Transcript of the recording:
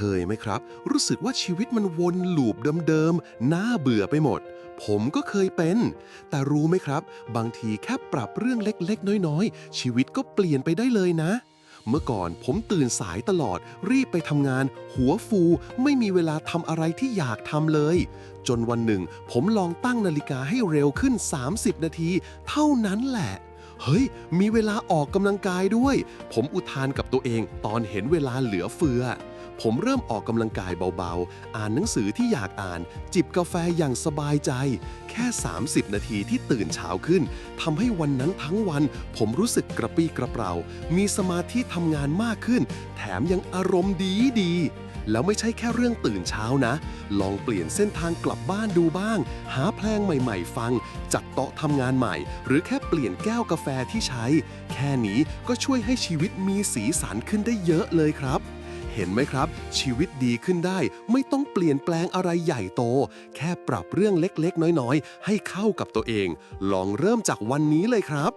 เคยไหมครับ รู้สึกว่าชีวิตมันวนลูปเดิมๆ น่าเบื่อไปหมด ผมก็เคยเป็น แต่รู้ไหมครับ บางทีแค่ปรับเรื่องเล็กๆ น้อยๆ ชีวิตก็เปลี่ยนไปได้เลยนะ เมื่อก่อนผมตื่นสายตลอด รีบไปทำงาน หัวฟู ไม่มีเวลาทำอะไรที่อยากทำเลย จนวันหนึ่ง ผมลองตั้งนาฬิกาให้เร็วขึ้น 30 นาที เท่านั้นแหละเฮ้ย มีเวลาออกกำลังกายด้วย ผมอุทานกับตัวเองตอนเห็นเวลาเหลือเฟือ ผมเริ่มออกกำลังกายเบาๆ อ่านหนังสือที่อยากอ่าน จิบกาแฟอย่างสบายใจ แค่ 30 นาทีที่ตื่นเช้าขึ้นทำให้วันนั้นทั้งวัน ผมรู้สึกกระปรี้กระเปร่า มีสมาธิทำงานมากขึ้น แถมยังอารมณ์ดีดีๆแล้วไม่ใช่แค่เรื่องตื่นเช้านะ ลองเปลี่ยนเส้นทางกลับบ้านดูบ้าง หาเพลงใหม่ๆ ฟัง จัดโต๊ะทำงานใหม่ หรือแค่เปลี่ยนแก้วกาแฟที่ใช้ แค่นี้ก็ช่วยให้ชีวิตมีสีสันขึ้นได้เยอะเลยครับ ห็นไหมครับ ชีวิตดีขึ้นได้ ไม่ต้องเปลี่ยนแปลงอะไรใหญ่โต แค่ปรับเรื่องเล็กๆ น้อยๆ ให้เข้ากับตัวเอง ลองเริ่มจากวันนี้เลยครับ